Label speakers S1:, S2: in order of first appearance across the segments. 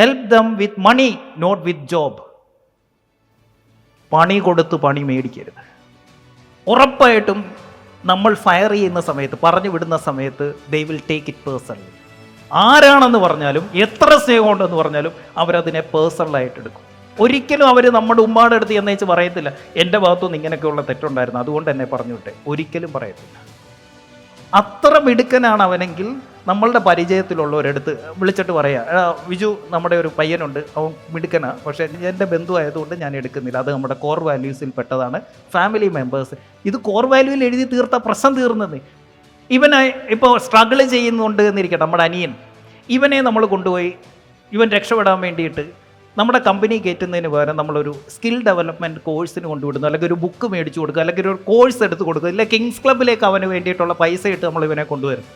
S1: Help them with money not with job പണി കൊടുത്ത് പണി മേടിക്കരുത്. ഉറപ്പായിട്ടും നമ്മൾ ഫയർ ചെയ്യുന്ന സമയത്ത് പറഞ്ഞു വിടുന്ന സമയത്ത് they will take it personally ആരാണെന്ന് പറഞ്ഞാലും എത്ര സ്നേഹമുണ്ടെന്ന് പറഞ്ഞാലും അവരതിനെ പേഴ്സണലായിട്ട് എടുക്കും. ഒരിക്കലും അവർ നമ്മുടെ ഉമ്മാടെ അടുത്ത് എന്നേച്ച് പറയത്തില്ല എന്റെ ഭാഗത്തുനിന്ന് ഇങ്ങനെയൊക്കെയുള്ള തെറ്റുണ്ടായിരുന്നു അതുകൊണ്ട് എന്നെ പറഞ്ഞു വിട്ടെ ഒരിക്കലും പറയത്തില്ല. അത്ര മിടുക്കനാണ് അവനെങ്കിൽ നമ്മളുടെ പരിചയത്തിലുള്ളവരെടുത്ത് വിളിച്ചിട്ട് പറയാം. വിജു നമ്മുടെ ഒരു പയ്യനുണ്ട്. അവൻ മിടുക്കനാ. പക്ഷേ എന്റെ ബന്ധു ആയതുകൊണ്ട് ഞാൻ എടുക്കുന്നില്ല. അത് നമ്മുടെ കോർ വാല്യൂസിൽ പെട്ടതാണ്. ഫാമിലി മെമ്പേഴ്സ് ഇത് കോർ വാല്യൂവിൽ എഴുതി തീർത്ത പ്രശ്നം തീർന്നത്. ഇവനെ ഇപ്പോൾ സ്ട്രഗിൾ ചെയ്യുന്നുണ്ട് എന്നിരിക്കട്ടെ നമ്മുടെ അനിയൻ. ഇവനെ നമ്മൾ കൊണ്ടുപോയി ഇവൻ രക്ഷപ്പെടാൻ വേണ്ടിയിട്ട് നമ്മുടെ കമ്പനി കയറ്റുന്നതിന് പകരം നമ്മളൊരു സ്കിൽ ഡെവലപ്മെന്റ് കോഴ്സിന് കൊണ്ടുവിടുന്നു. അല്ലെങ്കിൽ ഒരു ബുക്ക് മേടിച്ചു കൊടുക്കുക. അല്ലെങ്കിൽ ഒരു കോഴ്സ് എടുത്ത് കൊടുക്കുക. ഇല്ലെങ്കിൽ കിങ്സ് ക്ലബിലേക്ക് അവന് വേണ്ടിയിട്ടുള്ള പൈസ ഇട്ട് നമ്മൾ ഇവനെ കൊണ്ടുവരും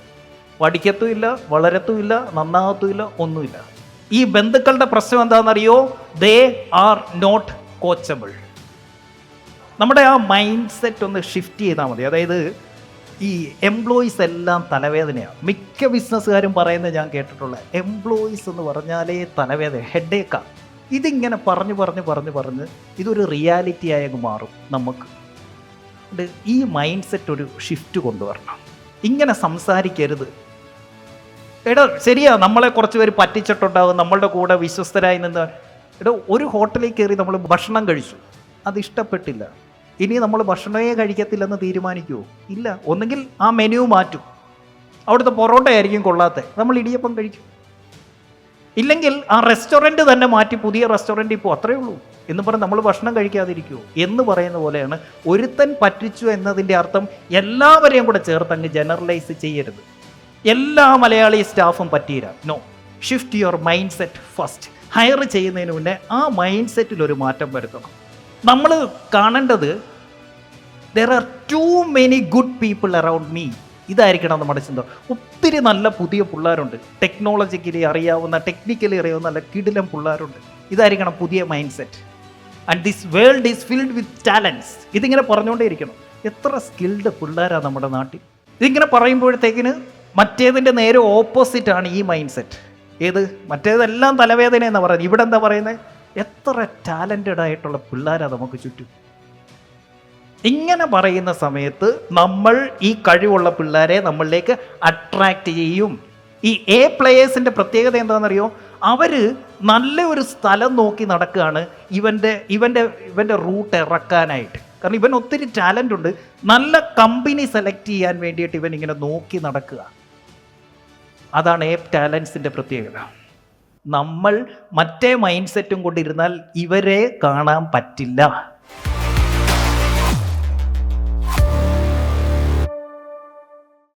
S1: പഠിക്കത്തുമില്ല വളരത്തുമില്ല നന്നാകത്തുമില്ല ഒന്നുമില്ല. ഈ ബന്ധുക്കളുടെ പ്രശ്നം എന്താണെന്നറിയോ? ദേ ആർ നോട്ട് കോച്ചബിൾ നമ്മുടെ ആ മൈൻഡ് സെറ്റ് ഒന്ന് ഷിഫ്റ്റ് ചെയ്താൽ മതി. അതായത് ഈ എംപ്ലോയീസ് എല്ലാം തലവേദനയാണ്. മിക്ക ബിസിനസ്സുകാരും പറയുന്നത് ഞാൻ കേട്ടിട്ടുള്ള എംപ്ലോയീസ് എന്ന് പറഞ്ഞാലേ തലവേദന ഹെഡേക്കാണ് ഇതിങ്ങനെ പറഞ്ഞു പറഞ്ഞ് പറഞ്ഞ് പറഞ്ഞ് ഇതൊരു റിയാലിറ്റി ആയങ്ങ് മാറും നമുക്ക്. ഈ മൈൻഡ് സെറ്റ് ഒരു ഷിഫ്റ്റ് കൊണ്ടുവരണം. ഇങ്ങനെ സംസാരിക്കരുത്. എടാ ശരിയാ നമ്മളെ കുറച്ച് പേര് പറ്റിച്ചിട്ടുണ്ടാവും നമ്മളുടെ കൂടെ വിശ്വസ്തരായി നിന്ന്. എടോ ഒരു ഹോട്ടലിൽ കയറി നമ്മൾ ഭക്ഷണം കഴിച്ചു. അത് ഇഷ്ടപ്പെട്ടില്ല. ഇനി നമ്മൾ ഭക്ഷണമേ കഴിക്കത്തില്ലെന്ന് തീരുമാനിക്കുമോ ഇല്ല. ഒന്നുകിൽ ആ മെനു മാറ്റും. അവിടുത്തെ പൊറോട്ട ആയിരിക്കും കൊള്ളാത്ത. നമ്മൾ ഇടിയപ്പം കഴിക്കും. ഇല്ലെങ്കിൽ ആ റെസ്റ്റോറന്റ് തന്നെ മാറ്റി പുതിയ റെസ്റ്റോറന്റ് ഇപ്പോൾ അത്രയേ ഉള്ളൂ. എന്ന് പറഞ്ഞ് നമ്മൾ ഭക്ഷണം കഴിക്കാതിരിക്കുമോ എന്ന് പറയുന്ന പോലെയാണ് ഒരുത്തൻ പറ്റിച്ചു എന്നതിന്റെ അർത്ഥം എല്ലാവരെയും കൂടെ ചേർത്ത് അങ്ങ് ജനറലൈസ് ചെയ്യരുത്. എല്ലാ മലയാളി സ്റ്റാഫും പറ്റിയില്ല. No shift your mindset first hire ചെയ്യുന്നതിന് മുന്നേ ആ മൈൻഡ് സെറ്റിൽ ഒരു മാറ്റം വരുത്തണം. നമ്മൾ കാണേണ്ടത് there are too many good people around me ഇതായിരിക്കണം നമ്മുടെ ചിന്ത. ഒത്തിരി നല്ല പുതിയ പിള്ളേരുണ്ട്. ടെക്നോളജിക്കലി അറിയാവുന്ന ടെക്നിക്കലി അറിയാവുന്ന നല്ല കിടിലം പിള്ളേരുണ്ട്. ഇതായിരിക്കണം പുതിയ mindset and this world is filled with talents ഇതിങ്ങനെ പറഞ്ഞുകൊണ്ടേ ഇരിക്കണം എത്ര സ്കിൽഡ് പിള്ളേരാണ് നമ്മുടെ നാട്ടിൽ. ഇതിങ്ങനെ പറയുമ്പോഴത്തേക്കിന് മറ്റേതിന്റെ നേരെ ഓപ്പോസിറ്റാണ് ഈ മൈൻഡ് സെറ്റ് ഏത്? മറ്റേതെല്ലാം തലവേദന എന്ന് പറയുന്നത്? ഇവിടെ എന്താ പറയുന്നത്? എത്ര ടാലന്റഡ് ആയിട്ടുള്ള പിള്ളേരാണ് നമുക്ക് ചുറ്റും. ഇങ്ങനെ പറയുന്ന സമയത്ത് നമ്മൾ ഈ കഴിവുള്ള പിള്ളേരെ നമ്മളിലേക്ക് അട്രാക്റ്റ് ചെയ്യും. ഈ എ പ്ലേയേഴ്സിന്റെ പ്രത്യേകത എന്താണെന്നറിയോ? അവർ നല്ല ഒരു സ്ഥലം നോക്കി നടക്കുകയാണ് ഇവന്റെ ഇവന്റെ ഇവന്റെ റൂട്ട് ഇറക്കാനായിട്ട്. കാരണം ഇവൻ ഒത്തിരി ടാലന്റ് ഉണ്ട്. നല്ല കമ്പനി സെലക്ട് ചെയ്യാൻ വേണ്ടിയിട്ട് ഇവൻ ഇങ്ങനെ നോക്കി നടക്കുക. അതാണ് ഏ ടാലൻസിന്റെ പ്രത്യേകത. നമ്മൾ മറ്റേ മൈൻഡ് സെറ്റും കൊണ്ടിരുന്നാൽ ഇവരെ കാണാൻ പറ്റില്ല.